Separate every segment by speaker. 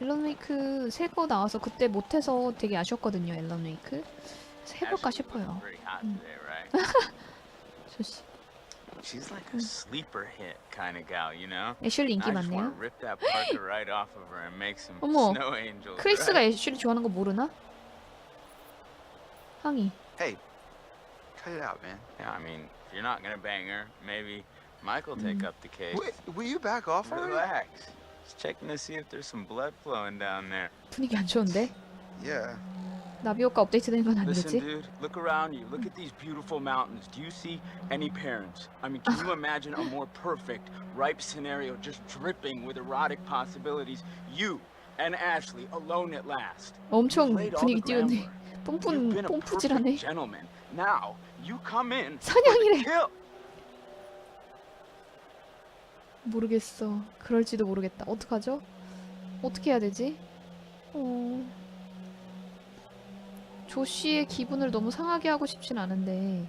Speaker 1: 앨런 웨이크 새 거 나와서 그때 못해서 되게 아쉬웠거든요. 앨런 웨이크. 해볼까 싶어요. Mm.
Speaker 2: right?
Speaker 1: 조씨.
Speaker 2: She's like a sleeper hit kind of gal, you know?
Speaker 1: 애슐리 인기 많네요.
Speaker 2: to rip that Parker right off of her and make some
Speaker 1: 어머,
Speaker 2: snow angels.
Speaker 1: 크리스가? 애슐리 좋아하는 거 모르나? 항이.
Speaker 3: Hey, cut it out, man.
Speaker 2: Yeah, I mean, if you're not gonna bang her, maybe Michael take up the case.
Speaker 3: Wait, will you back off already?
Speaker 2: Relax. Just checking to see if there's some blood flowing down there.
Speaker 1: 분위기 안 좋은데?
Speaker 3: Yeah.
Speaker 1: 나비 효과 업데이트된 건
Speaker 2: Listen,
Speaker 1: 아니겠지?
Speaker 2: dude, look around you. Look at these beautiful mountains. Do you see any parents? I mean, can you imagine a more perfect, ripe scenario just dripping with erotic possibilities? You and Ashley alone at last.
Speaker 1: 엄청
Speaker 2: Laid all the
Speaker 1: 분위기 띄우네.
Speaker 2: groundwork. You've
Speaker 1: 뽕뿐
Speaker 2: been a
Speaker 1: 뽕푸질하네.
Speaker 2: perfect gentleman. Now, you come in.
Speaker 1: 사냥이래.
Speaker 2: Kill.
Speaker 1: 모르겠어. 그럴지도 모르겠다. 어떡하죠? 어떻게 해야 되지? 어... 조씨의 기분을 너무 상하게 하고 싶진 않은데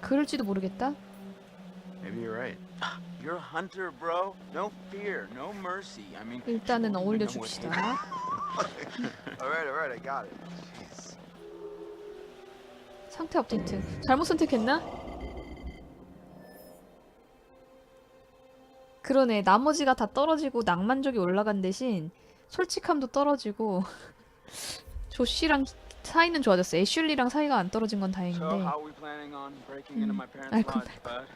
Speaker 1: 그럴지도 모르겠다.
Speaker 3: Maybe you're right.
Speaker 2: You're a hunter, bro. No fear, no mercy. I mean,
Speaker 1: 일단은
Speaker 2: you won't even know what
Speaker 1: 어울려 줍시다.
Speaker 3: all right, all right, I got it.
Speaker 1: 상태 업데이트. 잘못 선택했나? 그러네. 나머지가 다 떨어지고 낭만적이 올라간 대신 솔직함도 떨어지고 조씨랑 사이는 좋아졌어. 애슐리랑 사이가 안 떨어진 건 다행인데. 알콩,
Speaker 2: lodge, bud?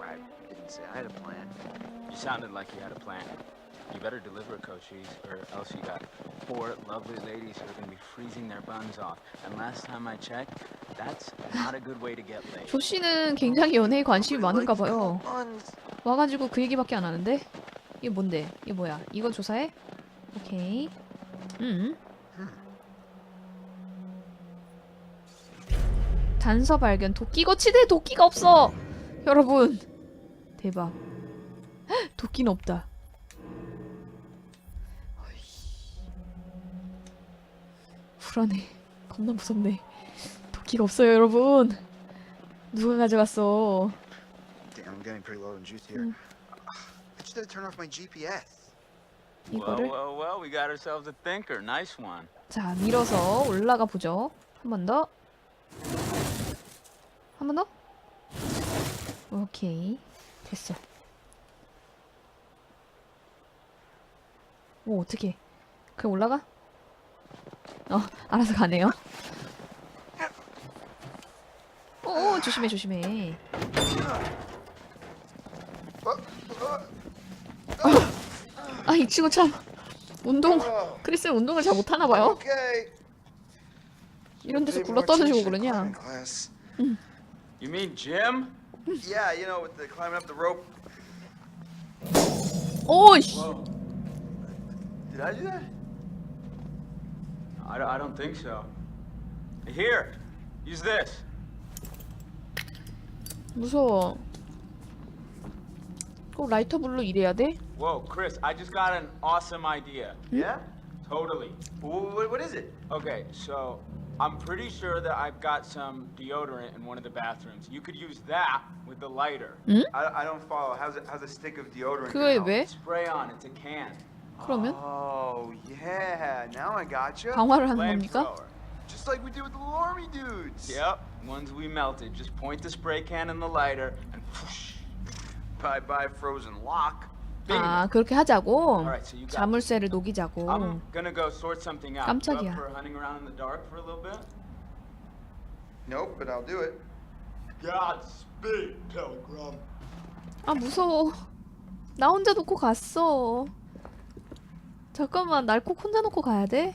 Speaker 3: I didn't say I had a plan.
Speaker 2: You sounded like you had a plan. You better deliver, Cochise, or else you got four lovely ladies who are going to be freezing their buns off. And last time I checked, that's not a good way to get laid.
Speaker 1: 조 씨는 굉장히 연애에 관심이 많은가 봐요. 와가지고 그 얘기밖에 안 하는데? 이게 뭔데? 이게 뭐야? 이거 조사해? 오케이. 음. 단서 발견. 도끼 거치대 도끼가 없어. 여러분. 대박. 헉, 도끼는 없다. 불안해. 겁나 무섭네. 도끼가 없어요, 여러분. 누가 가져갔어?
Speaker 3: Damn, I'm getting pretty low on juice here.
Speaker 1: Mm.
Speaker 3: I just had to turn off my GPS.
Speaker 2: Well,
Speaker 1: 이거를
Speaker 2: well, well, we got ourselves a thinker. Nice one.
Speaker 1: 자 밀어서 올라가 보죠. 한 번 더. 한 번 더. 오케이 됐어. 오 어떻게? 그냥 올라가? 어 알아서 가네요. 오 오, 조심해 조심해. 아이 친구 참 운동 크리스는 운동을 잘 못하나 봐요. 이런 데서 굴러 떨어지고 그러냐?
Speaker 3: class.
Speaker 2: You mean Jim?
Speaker 3: Yeah, you know, with the climbing up the rope.
Speaker 2: Whoa.
Speaker 3: Did I do that?
Speaker 2: I, don't- I don't think so. Here, use this.
Speaker 1: 무서워. 꼭 라이터 불로 일해야 돼?
Speaker 2: Whoa, Chris, I just got an awesome idea.
Speaker 3: Yeah.
Speaker 2: Totally.
Speaker 3: What, what is it?
Speaker 2: Okay, so I'm pretty sure that I've got some deodorant in one of the bathrooms. You could use that with the lighter.
Speaker 3: I, I don't follow. How's it, how's a stick of deodorant?
Speaker 1: 그거에
Speaker 3: gonna help?
Speaker 1: 왜?
Speaker 2: Spray on, it's a can.
Speaker 1: 그러면
Speaker 3: Oh yeah, now I gotcha.
Speaker 1: 강화를 하는 겁니까?
Speaker 3: Just like we did with the little army dudes.
Speaker 2: Yep, ones we melted. Just point the spray can in the lighter and whoosh.
Speaker 3: Bye bye frozen lock.
Speaker 1: 아 그렇게 하자고.
Speaker 2: You got
Speaker 1: 자물쇠를 녹이자고.
Speaker 2: You
Speaker 1: 깜짝이야.
Speaker 3: Nope, but I'll do it.
Speaker 2: Godspeed, Pilgrim.
Speaker 1: 아 무서워. 나 혼자 놓고 갔어. 잠깐만 날 꼭 혼자 놓고 가야 돼?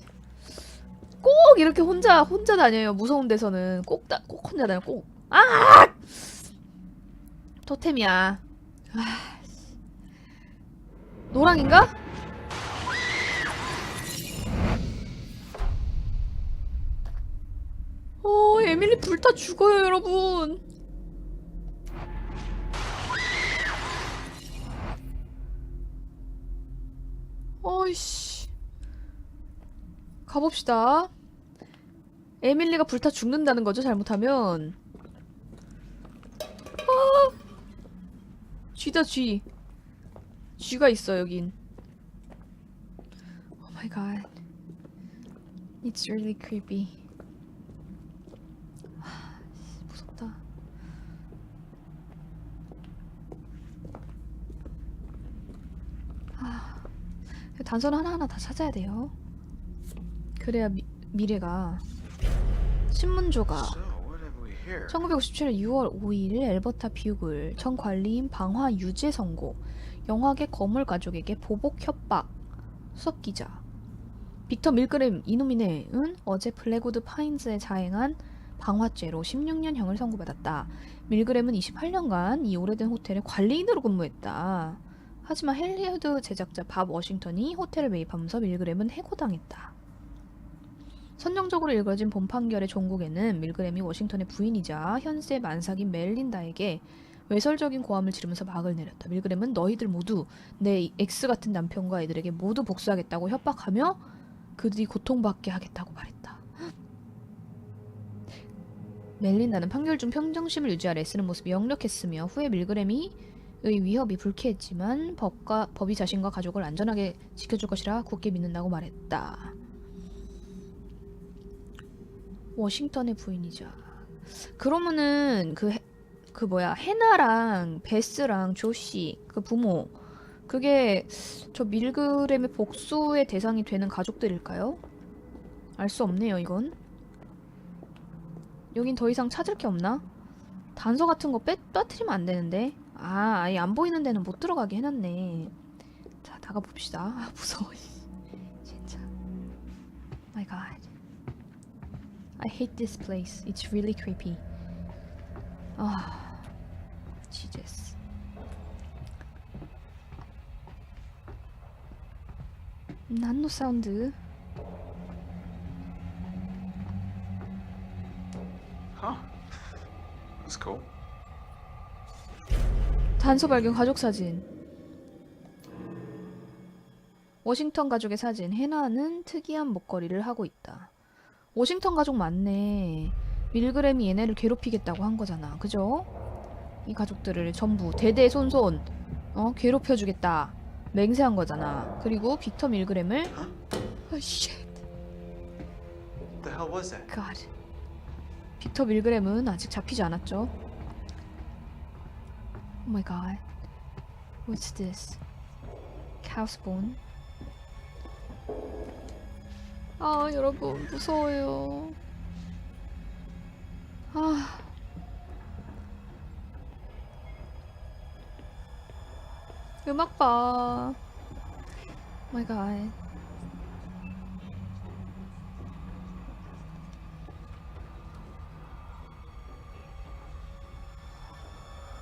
Speaker 1: 꼭 이렇게 혼자 혼자 다녀요. 무서운 데서는 꼭꼭 혼자 다녀 꼭. 아! 토템이야. 아. 씨. 노랑인가? 어, 에밀리 불타 죽어요, 여러분. 어이씨. 가봅시다. 에밀리가 불타 죽는다는 거죠, 잘못하면. 아! 쥐다, 쥐. 쥐가 있어, 여긴. my god. It's really creepy. 하, 씨, 무섭다. 아, 단서를 하나하나 다 찾아야 돼요. 그래야 미, 미래가 신문조가
Speaker 3: So, what have we here?
Speaker 1: 1957년 6월 5일 엘버타 뷰글 전 관리인 방화 유죄 선고 영화계 거물 가족에게 보복 협박 수석 기자 빅터 밀그램 이노미네은 어제 블랙우드 파인즈에 자행한 방화죄로 16년형을 선고받았다. 밀그램은 28년간 이 오래된 호텔의 관리인으로 근무했다. 하지만 헬리우드 제작자 밥 워싱턴이 호텔을 매입하면서 밀그램은 해고당했다. 선정적으로 읽어진 본 판결의 종국에는 밀그램이 워싱턴의 부인이자 현세 만삭인 멜린다에게 외설적인 고함을 지르면서 막을 내렸다. 밀그램은 너희들 모두 내 X 같은 남편과 애들에게 모두 복수하겠다고 협박하며 그들이 고통받게 하겠다고 말했다. 멜린다는 판결 중 평정심을 유지하려 애쓰는 모습이 역력했으며 후에 밀그램이 의 위협이 불쾌했지만 법과 법이 자신과 가족을 안전하게 지켜줄 것이라 굳게 믿는다고 말했다. 워싱턴의 부인이자 그러면은 그그 뭐야 해나랑 베스랑 조시 그 부모 그게 저 밀그램의 복수의 대상이 되는 가족들일까요? 알 수 없네요 이건 여긴 더 이상 찾을 게 없나? 단서 같은 거 빼, 빠뜨리면 안 되는데 아 아예 안 보이는 데는 못 들어가게 해놨네 자 나가 봅시다 아 무서워 진짜 My god I hate this place. It's really creepy. 아, Jesus. 난노 사운드.
Speaker 3: Huh? That's cool.
Speaker 1: 단서 발견 가족 사진. 워싱턴 가족의 사진. 해나는 특이한 목걸이를 하고 있다. 워싱턴 가족 맞네. 밀그램이 얘네를 괴롭히겠다고 한 거잖아. 그죠? 이 가족들을 전부 대대손손 어 괴롭혀주겠다. 맹세한 거잖아. 그리고 빅터 밀그램을 아. 빅터 밀그램은 아직 잡히지 않았죠. Oh my god. What's this? Cow's bone. 아, 여러분, 무서워요. 아. 음악 봐. Oh my god.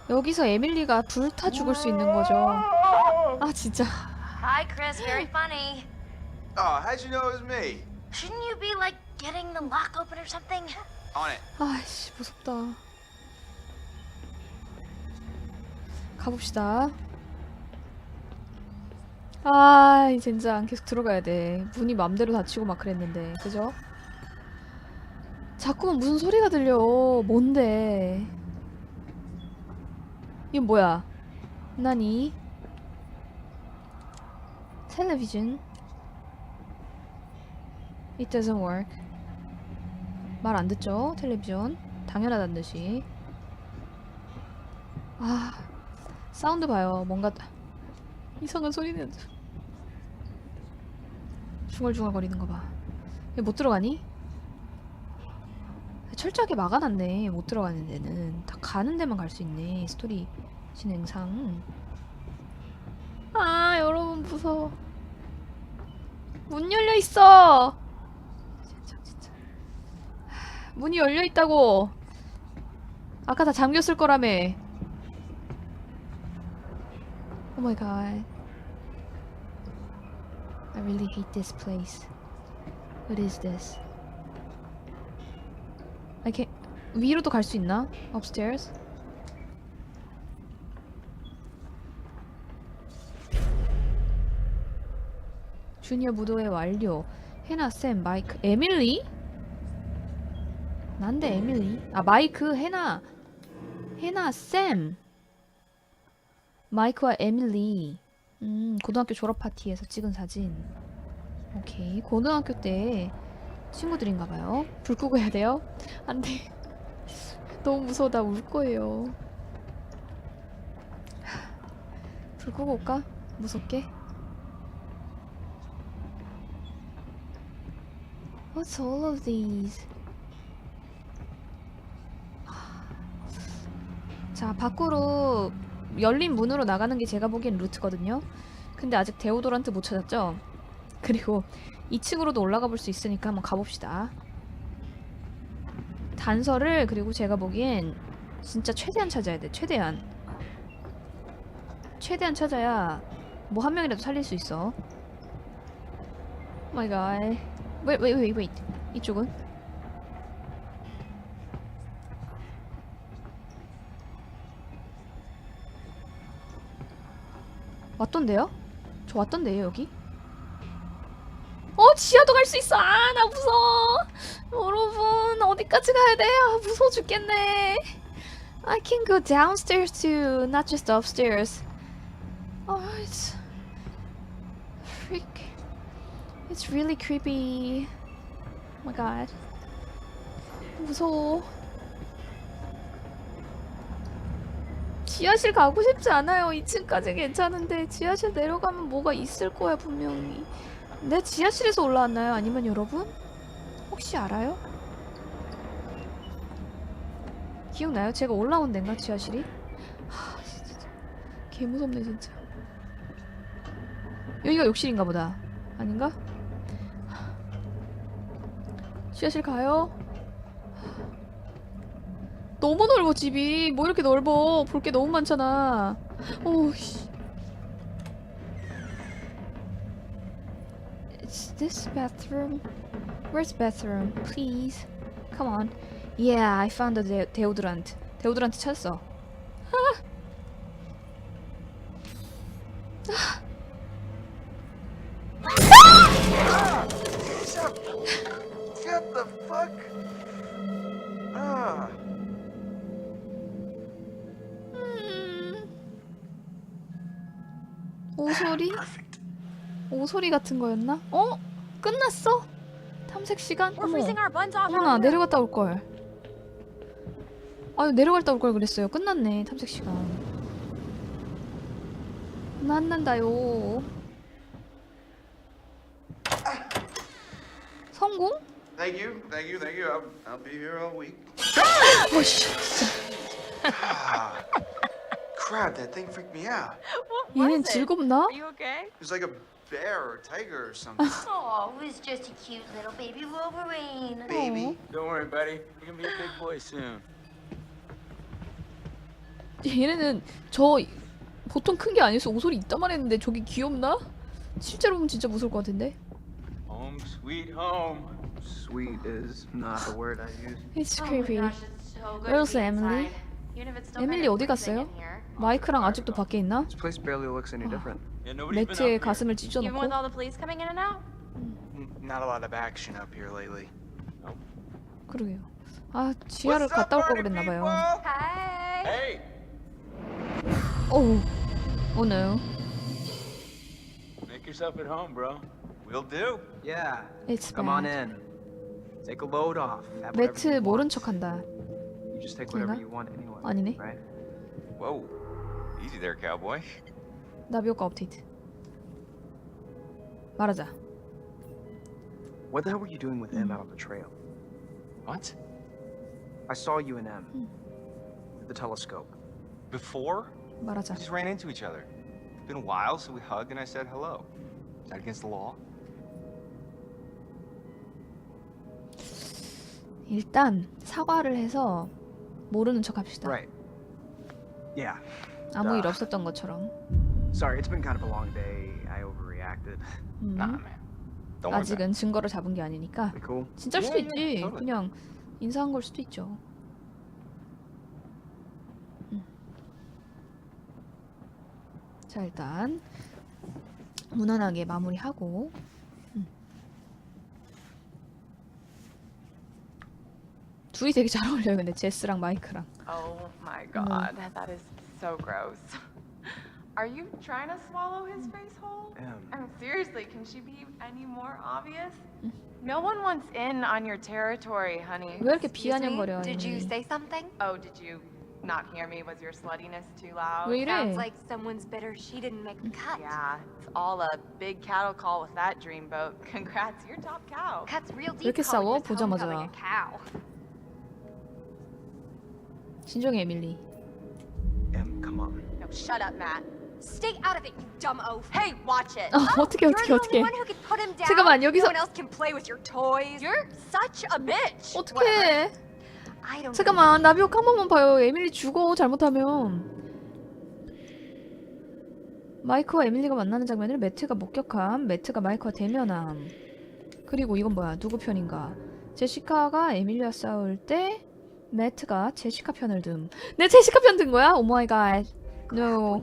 Speaker 1: 여기서 에밀리가 불타 죽을 수 있는 거죠. 아, 진짜.
Speaker 4: Hi, Chris. Very funny.
Speaker 3: Oh, how'd you know it was me?
Speaker 4: Shouldn't you be like getting the lock open or something?
Speaker 3: On it.
Speaker 1: 아이씨 무섭다 가봅시다 아 진짜 계속 들어가야 돼 문이 맘대로 닫히고 막 그랬는데 그죠? 자꾸만 무슨 소리가 들려 뭔데 이건 뭐야 나니 텔레비전 It doesn't work 말 안 듣죠? 텔레비전. 당연하단 듯이. 아, 사운드 봐요. 뭔가 이상한 소리는 중얼중얼 거리는 거 봐. 얘 못 들어가니? 철저하게 막아놨네. 못 들어가는 데는. 다 가는 데만 갈 수 있네. 스토리 진행상. 아, 여러분 무서워. 문 열려 있어. 진짜 진짜. 문이 열려 있다고. 아까 다 잠겼을 거라며. Oh god. I really hate this place. What is this? I can't. 위로도 갈 수 있나? Upstairs? 주니어 무도회 완료. 해나 쌤 마이크 에밀리? 난데 에밀리? 아 마이크 해나 해나 쌤 마이크와 에밀리 음 고등학교 졸업 파티에서 찍은 사진 오케이 고등학교 때 친구들인가 봐요. 불 끄고 해야 돼요? 안 돼. 너무 무서워 나 울 거예요. 불 끄고 올까? 무섭게. What's all of these? 자, 밖으로 열린 문으로 나가는 게 제가 보기엔 루트거든요. 근데 아직 데오도란트 못 찾았죠? 그리고 2층으로도 올라가 볼 수 있으니까 한번 가봅시다. 단서를 그리고 제가 보기엔 진짜 최대한 찾아야 돼. 최대한. 최대한 찾아야 뭐 한 명이라도 살릴 수 있어. 마이 갓. 왜, 왜, 왜, 왜, 이쪽은? 왔던데요? 저 왔던데요, 여기? 어, 지하도 갈 수 있어! 아, 나 무서워! 여러분, 어디까지 가야 돼? 아, 무서워 죽겠네. I can go downstairs too, not just upstairs. Oh, it's... Freak. It's really creepy. Oh my god. 무서워. 지하실 가고 싶지 않아요. 2층까지 괜찮은데 지하실 내려가면 뭐가 있을 거야 분명히. 내 지하실에서 올라왔나요? 아니면 여러분? 혹시 알아요? 기억나요? 제가 올라온 데인가 지하실이? 하 진짜 개 무섭네 진짜. 여기가 욕실인가 보다. 아닌가? 지하실 가요? 너무 넓어 집이 뭐 이렇게 넓어 볼 게 너무 많잖아 오씨 Is this bathroom? Where's bathroom? Please Come on Yeah I found the de- deodorant 데오드란트 찾았어
Speaker 3: fuck? Ah.
Speaker 1: 음... 오소리? 오소리 같은 거였나? 어? 끝났어? 탐색 시간? 어머. 어머나. 내려갔다 올 걸. 아유 내려갔다 올 걸 그랬어요. 끝났네 탐색 시간. 난난다요. 성공?
Speaker 3: Thank you, thank you, thank you. I'll, I'll be here all week.
Speaker 1: 어씨.
Speaker 3: Ah. Crap, that thing freaked me out.
Speaker 5: What
Speaker 1: 얘는
Speaker 5: was it?
Speaker 1: 즐겁나?
Speaker 5: Are you okay?
Speaker 3: It was like a bear or a tiger or something.
Speaker 4: Oh, it was just a cute little baby Wolverine.
Speaker 3: Baby.
Speaker 2: Don't worry, buddy. You're gonna be a big boy soon.
Speaker 1: 얘네는 저 보통 큰 게 아니어서 오소리 이따만 했는데 저기 귀엽나? 실제로 보면 진짜 무서울 것 같은데.
Speaker 2: Home sweet home.
Speaker 3: Sweet is not the word I use.
Speaker 1: It's
Speaker 4: Oh
Speaker 1: creepy.
Speaker 4: my gosh, it's so good
Speaker 1: Where's
Speaker 4: to be
Speaker 1: Emily?
Speaker 4: inside. Even if it's still
Speaker 1: 에밀리
Speaker 4: kind of
Speaker 1: 어디
Speaker 4: freezing
Speaker 1: 갔어요?
Speaker 4: in here.
Speaker 1: 마이크랑 아직도 밖에 있나?
Speaker 3: This place barely looks any different.
Speaker 2: Yeah, nobody's been
Speaker 1: 매트에
Speaker 2: up here.
Speaker 1: 가슴을
Speaker 5: Even
Speaker 1: 찢어놓고.
Speaker 5: with all the police coming in and out?
Speaker 3: Not a lot of action up here lately.
Speaker 1: 그러게요. 아 지하를 갔다 올 걸 그랬나봐요.
Speaker 5: Hi.
Speaker 2: Hey!
Speaker 1: 어우. Oh no.
Speaker 2: Make yourself at home, bro.
Speaker 3: Will do.
Speaker 6: Yeah,
Speaker 1: It's
Speaker 6: come on
Speaker 1: bad.
Speaker 6: in. Take a load off. Have whatever
Speaker 1: 매트
Speaker 6: you
Speaker 1: 모른
Speaker 6: want.
Speaker 1: 척한다.
Speaker 6: You just take whatever
Speaker 1: 되나?
Speaker 6: you want anyway.
Speaker 1: 아니네.
Speaker 6: Right?
Speaker 7: Whoa. Easy there, cowboy.
Speaker 1: 나비효과 업데이트. 말하자.
Speaker 6: What the hell were you doing with M out on the trail?
Speaker 7: What?
Speaker 6: I saw you and M. With the telescope.
Speaker 7: Before?
Speaker 1: 말하자.
Speaker 7: We just ran into each other. It's been a while, so we hugged and I said hello. Is that against the law?
Speaker 1: 일단 사과를 해서 모르는 척 합시다.
Speaker 6: Right. Yeah.
Speaker 1: 아무 일
Speaker 6: 아.
Speaker 1: 없었던 것처럼.
Speaker 6: Sorry, it's been kind of a long day. I overreacted.
Speaker 1: 음,
Speaker 7: Nah, man. Don't worry about
Speaker 1: 아직은 증거를 잡은 게 아니니까.
Speaker 6: We cool?
Speaker 1: 진짜일 수도
Speaker 7: Yeah, yeah,
Speaker 1: 있지.
Speaker 7: totally.
Speaker 1: 그냥 인사한 걸 수도 있죠. 음. 자 일단 무난하게 마무리하고 둘이 되게 잘 어울려요 근데 제스랑 마이크랑
Speaker 5: Oh my god, that is so gross.
Speaker 8: Are you trying to swallow his face whole?
Speaker 6: Em,
Speaker 8: I mean, seriously, can she be any more obvious? No one wants in on your territory, honey.
Speaker 1: 왜 이렇게
Speaker 5: Excuse me?
Speaker 1: 비아냥거려
Speaker 5: Did you
Speaker 1: 에밀리
Speaker 5: say something?
Speaker 8: Oh, did you not hear me? Was your sluttiness too loud?
Speaker 1: 왜 이래
Speaker 5: Sounds like someone's bitter she didn't make the cut.
Speaker 8: Yeah, it's all a big cattle call with that dreamboat. Congrats, you're top cow.
Speaker 5: Cut's real
Speaker 1: 왜 이렇게
Speaker 5: deep calling
Speaker 1: 싸워?
Speaker 5: this homecoming
Speaker 1: 보자마자.
Speaker 5: a cow.
Speaker 1: 진정해 에밀리
Speaker 6: Em, come on.
Speaker 8: No, shut up, Matt.
Speaker 5: Stay out of it, you dumb oaf.
Speaker 8: Hey, watch it.
Speaker 1: 어, 어떻게
Speaker 5: You're
Speaker 1: 어떻게
Speaker 5: the
Speaker 1: 어떻게
Speaker 5: only one who can put him down.
Speaker 1: 잠깐만, 여기서-
Speaker 5: No one else can play with your toys.
Speaker 8: You're such a bitch.
Speaker 1: 어떻게
Speaker 5: I don't
Speaker 1: 잠깐만 나비옥 한 번만 봐요 에밀리 죽어 잘못하면 마이크와 에밀리가 만나는 장면을 매트가 목격함 매트가 마이크와 대면함 그리고 이건 뭐야 누구 편인가 제시카가 에밀리와 싸울 때 매트가 제시카 편을 듦내 제시카 편 든 거야? 오 마이 갓 no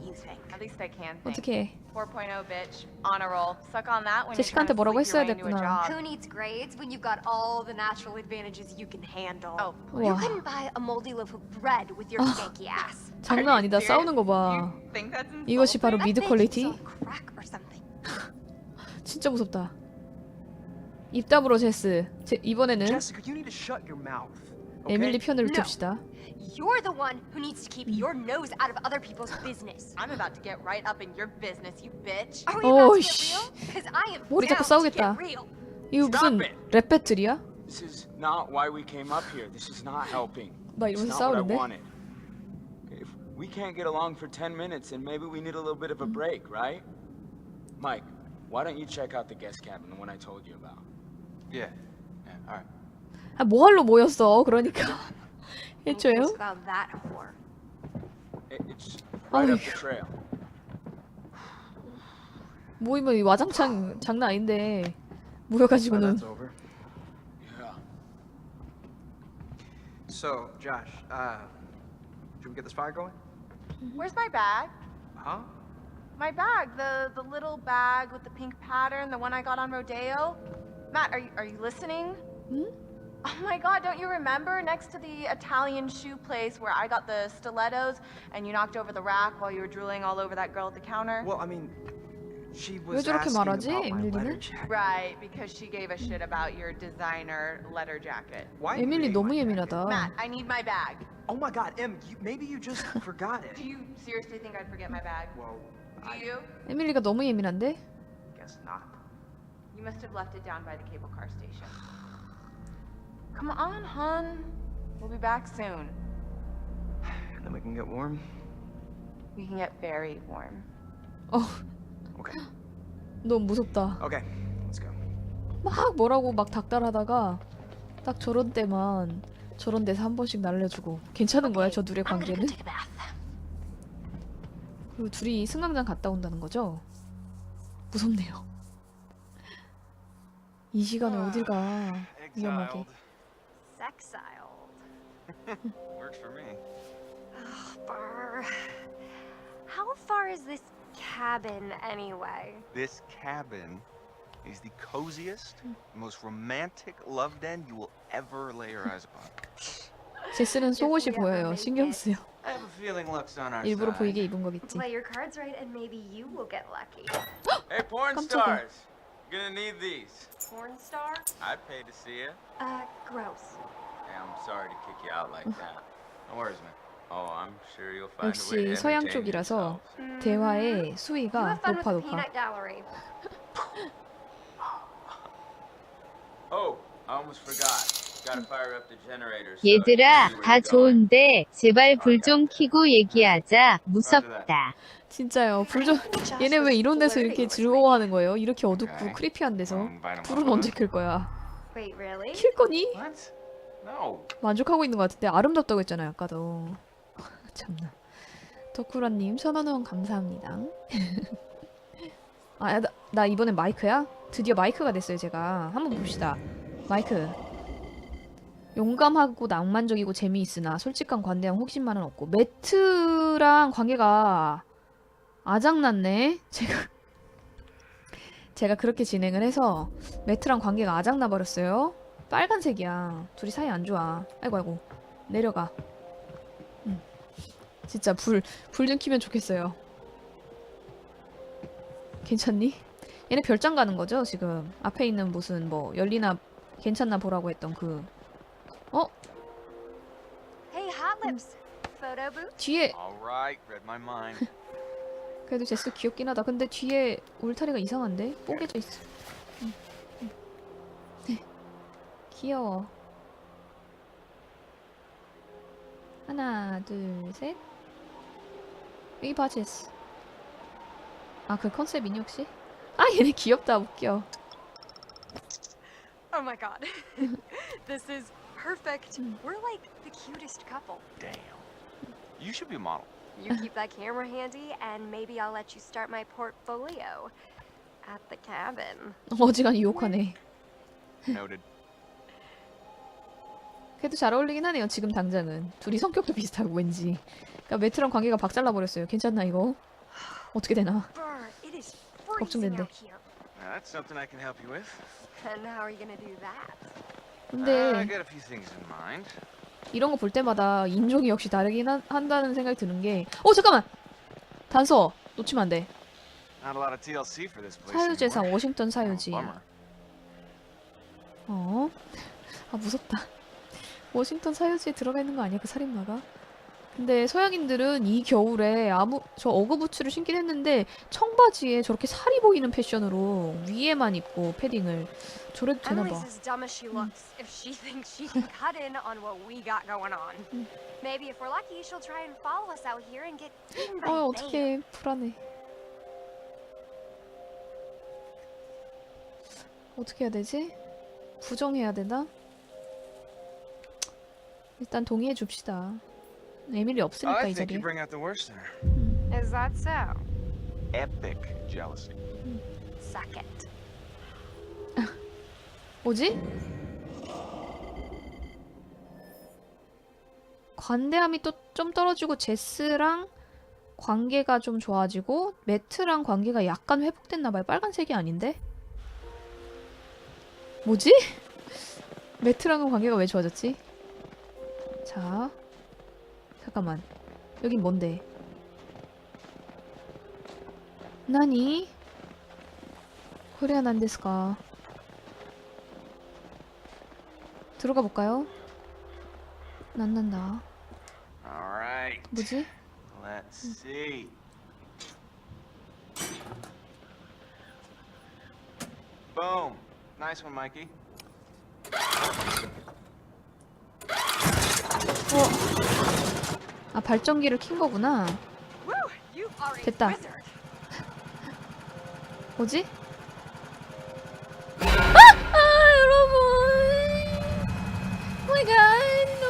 Speaker 8: least I can think.
Speaker 1: 어떻게
Speaker 8: 4.0 bitch, on a roll. Suck on that when you're trying
Speaker 1: 제시카한테
Speaker 8: to
Speaker 1: 뭐라고
Speaker 8: sleep your
Speaker 1: 했어야
Speaker 8: way into a
Speaker 1: 됐구나.
Speaker 8: job.
Speaker 5: Who needs grades when you've got all the natural advantages you can handle?
Speaker 8: Oh,
Speaker 5: You couldn't buy a moldy loaf of bread with your skanky ass.
Speaker 1: 장난 아니다 싸우는 거봐
Speaker 8: think that's
Speaker 1: 이것이 바로? 미드 퀄리티
Speaker 5: you saw crack or something.
Speaker 1: 진짜 무섭다 입 다물어 제스 제, 이번에는
Speaker 6: Jessica, you need to shut your mouth. Okay?
Speaker 1: 에밀리 편을
Speaker 5: No.
Speaker 1: 듭시다
Speaker 5: You're the one who needs to keep your nose out of other people's business.
Speaker 8: I'm about to get right up in your business, you bitch.
Speaker 5: Are we about to get
Speaker 1: 씨.
Speaker 5: real? Because I am
Speaker 1: 머리
Speaker 5: down
Speaker 1: 잡고
Speaker 5: to get
Speaker 1: 싸우겠다.
Speaker 5: real.
Speaker 1: 이거 무슨
Speaker 2: Stop it.
Speaker 1: 랩 배틀이야?
Speaker 2: This is not why we came up here. This is not helping.
Speaker 1: 막
Speaker 2: It's
Speaker 1: 이러면서
Speaker 2: not what I
Speaker 1: 싸우는데?
Speaker 2: wanted. If we can't get along for 10 minutes, then maybe we need a little bit of a break, right? Mike, why don't you check out the guest cabin, the one I told you about?
Speaker 7: Yeah.
Speaker 2: Yeah, all right.
Speaker 1: 아, 뭐 하러 모였어? 그러니까
Speaker 2: the trail.
Speaker 1: 모이면 이 와장창 장난 아닌데 모여가지고는.
Speaker 6: So, Josh, uh, should we get this fire going?
Speaker 8: Where's my bag?
Speaker 6: Huh?
Speaker 8: My bag, the the little bag with the pink pattern, the one I got on Rodeo. Matt, are you are you listening?
Speaker 1: Hmm?
Speaker 8: Oh my god, don't you remember next to the Italian shoe place where I got the stilettos and you knocked over the rack while you were drooling all over that girl at the counter?
Speaker 6: Well, I mean, she
Speaker 1: 왜
Speaker 6: was
Speaker 1: 저렇게
Speaker 6: asking
Speaker 1: 말하지,
Speaker 6: about my letter
Speaker 1: 에밀리는?
Speaker 6: jacket.
Speaker 8: Right, because she gave a shit about your designer letter jacket.
Speaker 6: Why
Speaker 1: 에밀리
Speaker 6: create
Speaker 1: 너무
Speaker 6: my jacket?
Speaker 1: 예민하다
Speaker 8: Matt, I need my bag.
Speaker 6: Oh my God, Em, you, maybe you just forgot it.
Speaker 8: Do you seriously think I'd forget my bag?
Speaker 6: Well,
Speaker 8: Do
Speaker 6: I
Speaker 8: you?
Speaker 1: 에밀리가 너무 예민한데?
Speaker 6: guess not.
Speaker 8: You must have left it down by the cable car station. Come on, hon. We'll be back soon.
Speaker 6: And then we can get warm.
Speaker 8: We can get very warm.
Speaker 1: 어
Speaker 6: Okay.
Speaker 1: 너무 무섭다
Speaker 6: Okay, let's go.
Speaker 1: 막 뭐라고 막 닥달하다가 딱 저런 때만 저런 데서 한 번씩 날려주고 괜찮은 거야 저 둘의
Speaker 5: I'm gonna go
Speaker 1: 관계는?
Speaker 5: take a bath.
Speaker 1: 그리고 둘이 승강장 갔다 온다는 거죠? 무섭네요 이 시간에 어딜 가 위험하게
Speaker 5: Sexiled.
Speaker 7: Works for me.
Speaker 5: Ugh, Burr. How far is this cabin anyway?
Speaker 7: This cabin is the coziest, most romantic love den you will ever lay your eyes upon.
Speaker 1: 제스는 속옷이
Speaker 5: If we ever
Speaker 1: 보여요
Speaker 5: make
Speaker 1: 신경
Speaker 5: it.
Speaker 1: 쓰여
Speaker 7: I have a feeling luck's on our
Speaker 1: 일부러
Speaker 7: side.
Speaker 1: 보이게 입은 거겠지
Speaker 5: Play your cards right and maybe you will get lucky.
Speaker 2: Hey, porn
Speaker 1: 깜짝이야.
Speaker 2: stars. Gonna need these.
Speaker 5: Porn star?
Speaker 2: I'd pay to see you.
Speaker 5: Uh, gross.
Speaker 2: Hey, I'm sorry to kick you out like that. No worries, man. Oh, I'm sure you'll find a way
Speaker 1: 역시
Speaker 2: to
Speaker 1: 서양
Speaker 2: entertain
Speaker 1: 쪽이라서
Speaker 2: yourselves.
Speaker 1: 대화의
Speaker 5: You
Speaker 1: 수위가
Speaker 5: have fun with
Speaker 1: 높아
Speaker 5: the
Speaker 1: 높아
Speaker 5: peanut gallery.
Speaker 2: Oh, I almost forgot. Gotta fire up the generators. so
Speaker 9: 얘들아,
Speaker 2: you
Speaker 9: 다
Speaker 2: ain't going.
Speaker 9: 좋은데 제발 불 좀 켜고 얘기하자. 무섭다.
Speaker 1: 진짜요 불 좀 얘네 왜 이런 데서 이렇게 즐거워하는 거예요? 이렇게 어둡고. 크리피한 데서 불은. 언제 켤 거야?
Speaker 5: Wait, really?
Speaker 1: 킬 거니? 만족하고 있는 것 같은데 아름답다고 했잖아요 아까도 참나 덕후라님 천원원 감사합니다 아 나, 나 이번엔 마이크야? 드디어 마이크가 됐어요 제가 한번 봅시다 마이크 용감하고 낭만적이고 재미있으나 솔직한 관대한 호기심만은 없고 매트랑 관계가 아작났네 제가 제가 그렇게 진행을 해서 매트랑 관계가 아작나 버렸어요 빨간색이야. 둘이 사이 안 좋아. 아이고 아이고. 내려가. 응. 진짜 불 불좀 켜면 좋겠어요. 괜찮니? 얘네 별장 가는 거죠 지금 앞에 있는 무슨 뭐 열리나 괜찮나 보라고 했던 그 어?
Speaker 5: Hey, Hot Lips. Photo booth?
Speaker 1: 뒤에
Speaker 7: All right, read my mind.
Speaker 1: 그래도 제스 귀엽긴 하다 근데 뒤에 울타리가 이상한데? 뽀개져 있어 응, 응. 네. 귀여워 하나 둘 셋 여기 봐 제스 아 그 컨셉이니 혹시? 아 얘네 귀엽다 웃겨
Speaker 5: Oh my god. this is perfect. We're like the cutest couple.
Speaker 7: Damn. You should be a model.
Speaker 5: You keep that camera handy, and maybe I'll let you start my portfolio at the cabin.
Speaker 1: 어지간히 유혹하네
Speaker 7: Noted.
Speaker 1: 그래도 잘 어울리긴 하네요 지금 당장은 둘이 성격도 비슷하고 왠지 그러니까 매트랑 관계가 박살나버렸어요 괜찮나 이거? 어떻게 되나
Speaker 5: Brr, it is freezing out here.
Speaker 7: That's something I can help you with.
Speaker 5: And how are you gonna do that?
Speaker 7: Uh, I
Speaker 1: 근데
Speaker 7: got a few things in mind.
Speaker 1: 이런 거 볼 때마다 인종이 역시 다르긴 한, 한다는 생각이 드는 게 어 잠깐만 단서 놓치면 안돼
Speaker 7: this place.
Speaker 1: 사유재상. 워싱턴
Speaker 7: Oh,
Speaker 1: 사유지. 어? 아 무섭다 워싱턴 사유지에 들어가 있는 거 아니야 그 살인마가? 근데 서양인들은 이 겨울에 아무 저 어그부츠를 신긴 했는데 청바지에 저렇게 살이 보이는 패션으로 위에만 입고 패딩을 저래도 되나 봐.
Speaker 5: Emily's as dumb as she looks if she thinks she can cut in on what we got going on. Maybe if we're lucky, she'll try and follow us out here and get eaten by
Speaker 1: 어
Speaker 5: a bear.
Speaker 1: 어떡해 불안해. 어떻게 해야 되지? 부정해야 되나? 일단 동의해 줍시다. 에밀리 없으니까
Speaker 7: I
Speaker 1: 이
Speaker 7: think
Speaker 1: 자리에.
Speaker 7: bring out the worst in her.
Speaker 5: Is that so?
Speaker 7: Epic jealousy.
Speaker 5: Suck it.
Speaker 1: 뭐지? 관대함이 또 좀 떨어지고 제스랑 관계가 좀 좋아지고 매트랑 관계가 약간 회복됐나 봐요. 빨간색이 아닌데? 뭐지? 매트랑은 관계가 왜 좋아졌지? 자, 잠깐만. 여긴 뭔데? 나니? 코리아 난데스까? 들어가 볼까요? 난난다. 뭐지?
Speaker 7: Boom. Nice one, Mikey.
Speaker 1: 아 발전기를 킨 거구나. 됐다. 뭐지? 아! 아 여러분. 마이 갓. 노.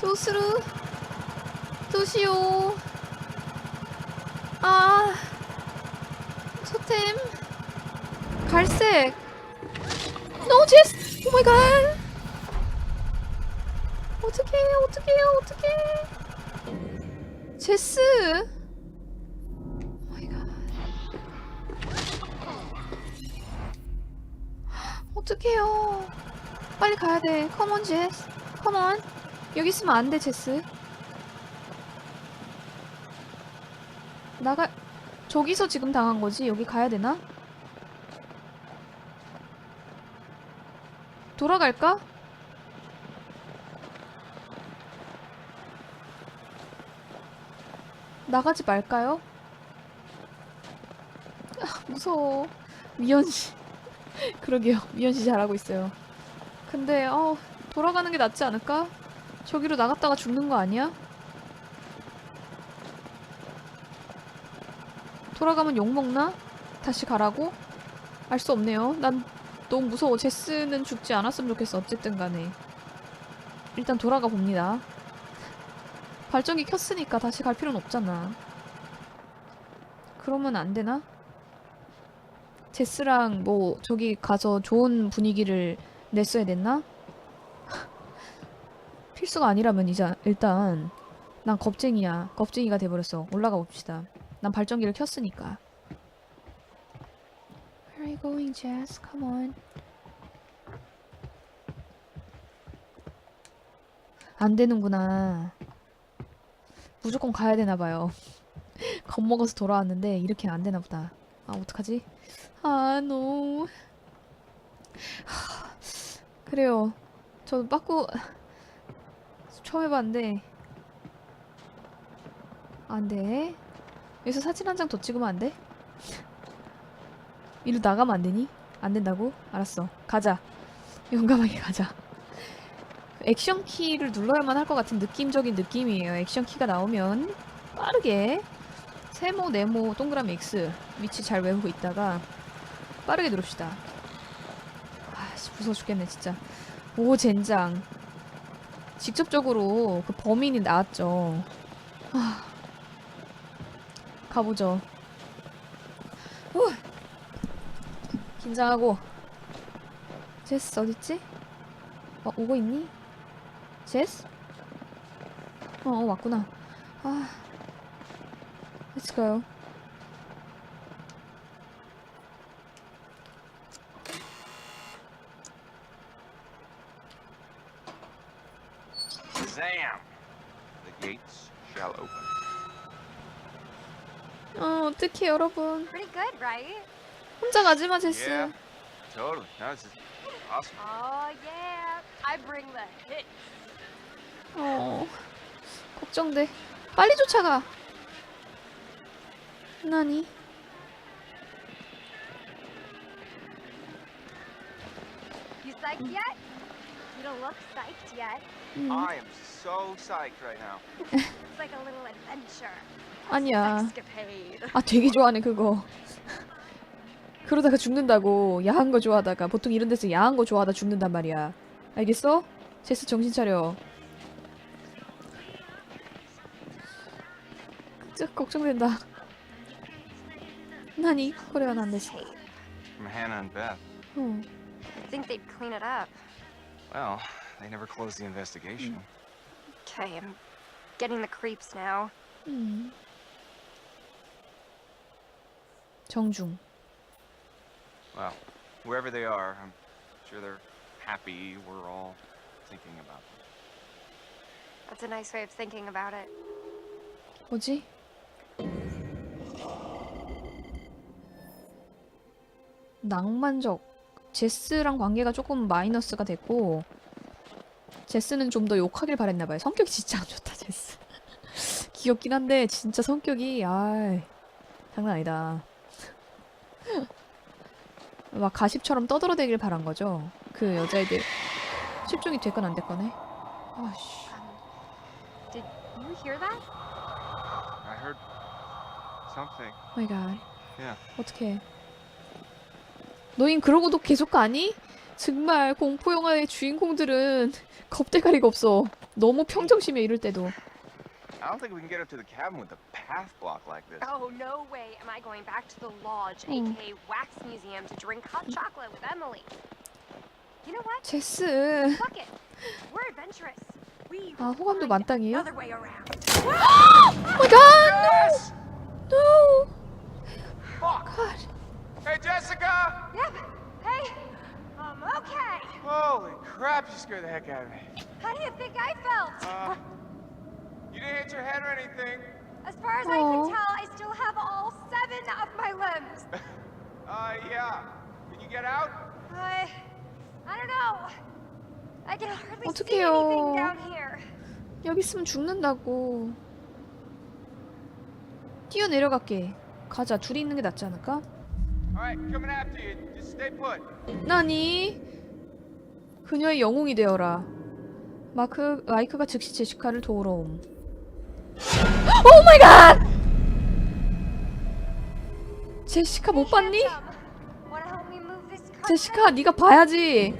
Speaker 1: 도스루. 도시오. 아. 토템. 갈색. 노 제스. 오 마이 갓. 어떡해. 어떡해. 어떡해. 제스. 갓. 어떡해요. 빨리 가야 돼. 컴온, 제스. 컴온. 여기 있으면 안 돼, 제스. 나가, 저기서 지금 당한 거지? 여기 가야 되나? 돌아갈까? 나가지 말까요? 아, 무서워. 미연씨. 그러게요. 미연씨 잘하고 있어요. 근데, 어, 돌아가는 게 낫지 않을까? 저기로 나갔다가 죽는 거 아니야? 돌아가면 욕먹나? 다시 가라고? 알 수 없네요. 난 너무 무서워. 제스는 죽지 않았으면 좋겠어. 어쨌든 간에. 일단 돌아가 봅니다. 발전기 켰으니까 다시 갈 필요는 없잖아. 그러면 안 되나? 제스랑 뭐 저기 가서 좋은 분위기를 냈어야 됐나? 필수가 아니라면 이제 일단 난 겁쟁이야. 겁쟁이가 돼버렸어. 올라가 봅시다. 난 발전기를 켰으니까. Where are you going, Jess? Come on. 안 되는구나. 무조건 가야 되나 봐요. 겁먹어서 돌아왔는데 이렇게 안 되나 보다. 아 어떡하지? 아 노. 하, 그래요. 저도 빠꾸 처음 해봤는데 안 돼. 여기서 사진 한 장 더 찍으면 안 돼? 이리로 나가면 안 되니? 안 된다고? 알았어. 가자. 용감하게 가자. 액션 키를 눌러야만 할 것 같은 느낌적인 느낌이에요. 액션 키가 나오면 빠르게 세모, 네모, 동그라미 X 위치 잘 외우고 있다가 빠르게 누릅시다. 아씨 무서워 죽겠네 진짜. 오 젠장. 직접적으로 그 범인이 나왔죠. 아. 가보죠. 후. 긴장하고. 제스 어딨지? 어 오고 있니? 제스? 어, 어 왔구나. 아. Let's go.
Speaker 7: Zam! The gates shall open.
Speaker 1: 어, 어떡해, 여러분.
Speaker 5: Pretty good, right?
Speaker 1: 혼자 가지마, 제스.
Speaker 7: Yeah, totally. This is awesome.
Speaker 5: Oh yeah, I bring the hit.
Speaker 1: 어, 걱정돼. 빨리 쫓아가. 나니?
Speaker 5: You psyched yet? You don't look psyched yet.
Speaker 1: 음,
Speaker 7: I am so psyched right now.
Speaker 5: It's like a little adventure.
Speaker 1: 아니야. 아, 되게 좋아하네, 그거. 그러다가 죽는다고. 야한 거 좋아하다가. 보통 이런 데서 야한 거 좋아하다 죽는단 말이야. 알겠어? 제스 정신 차려. 진짜 걱정된다. 나니? 코레가 난 데스.
Speaker 7: From Hannah and Beth.
Speaker 1: 어.
Speaker 5: Think they'd clean it up.
Speaker 7: Well, they never closed the investigation.
Speaker 5: Okay, I'm getting the creeps now.
Speaker 1: 음. 정중.
Speaker 7: Well, wherever they are, I'm sure they're happy we're all thinking about them.
Speaker 5: That's a nice way of thinking about it.
Speaker 1: 뭐지? 낭만적. 제스랑 관계가 조금 마이너스가 됐고 제스는 좀 더 욕하길 바랬나봐요. 성격이 진짜 안 좋다, 제스. 귀엽긴 한데 진짜 성격이 아 장난 아니다. 막 가십처럼 떠들어대길 바란 거죠. 그 여자애들 실종이 됐건 안 됐건 해. 아씨.
Speaker 5: Did you hear that?
Speaker 7: I heard something.
Speaker 1: 마이 갓.
Speaker 7: Yeah.
Speaker 1: 어떡해. 너흰 그러고도 계속 가니? 정말 공포 영화의 주인공들은 겁대가리가 없어. 너무 평정심에 이럴 때도.
Speaker 7: I don't think we can get up to the cabin with a path block like this.
Speaker 5: Oh, no way am I going back to the lodge,
Speaker 1: Mm.
Speaker 5: aka Wax Museum, to drink hot chocolate with Emily. You know what?
Speaker 1: 제스.
Speaker 5: Fuck it. We're adventurous. We
Speaker 1: 아, 호감도
Speaker 5: find
Speaker 1: 만땅이에요?
Speaker 5: Another way around.
Speaker 1: Oh my god! No! No!
Speaker 7: Fuck!
Speaker 1: God.
Speaker 7: Hey, Jessica!
Speaker 5: Yep. Hey. Um, okay.
Speaker 7: Holy crap, you scared the heck out of me.
Speaker 5: How do you think I felt?
Speaker 7: Uh, you didn't hit your head or anything.
Speaker 5: As far as I
Speaker 1: Aw.
Speaker 5: can tell, I still have all seven of my limbs.
Speaker 7: Uh, yeah. Can you get out?
Speaker 5: I, I don't know. I can hardly see
Speaker 1: 어떡해요.
Speaker 5: anything down here.
Speaker 1: 여기 있으면 죽는다고. 뛰어 내려갈게. 가자. 둘이 있는 게 낫지 않을까? 나니? 그녀의 영웅이 되어라. 마크 마이크가 즉시 제시카를 도우러 옴. 오 마이 갓! 제시카 못 봤니? 제시카 네가 봐야지.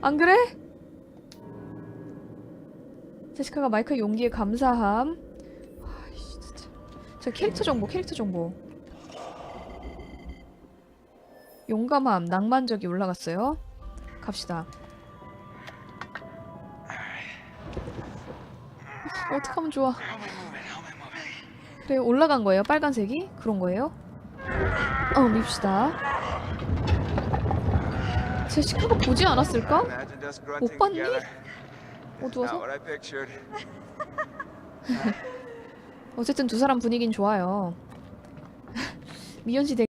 Speaker 1: 안 그래? 제시카가 마이크의 용기에 감사함. 아이씨 진짜. 저 캐릭터 정보, 캐릭터 정보. 용감함, 낭만적이 올라갔어요. 갑시다. 어떡하면 좋아. 그래 올라간 거예요 빨간색이? 그런 거예요? 어 밉시다 제 시카가 보지 않았을까? 못 봤니? 어두워서? 어쨌든 두 사람 분위기는 좋아요. 미연 씨 되게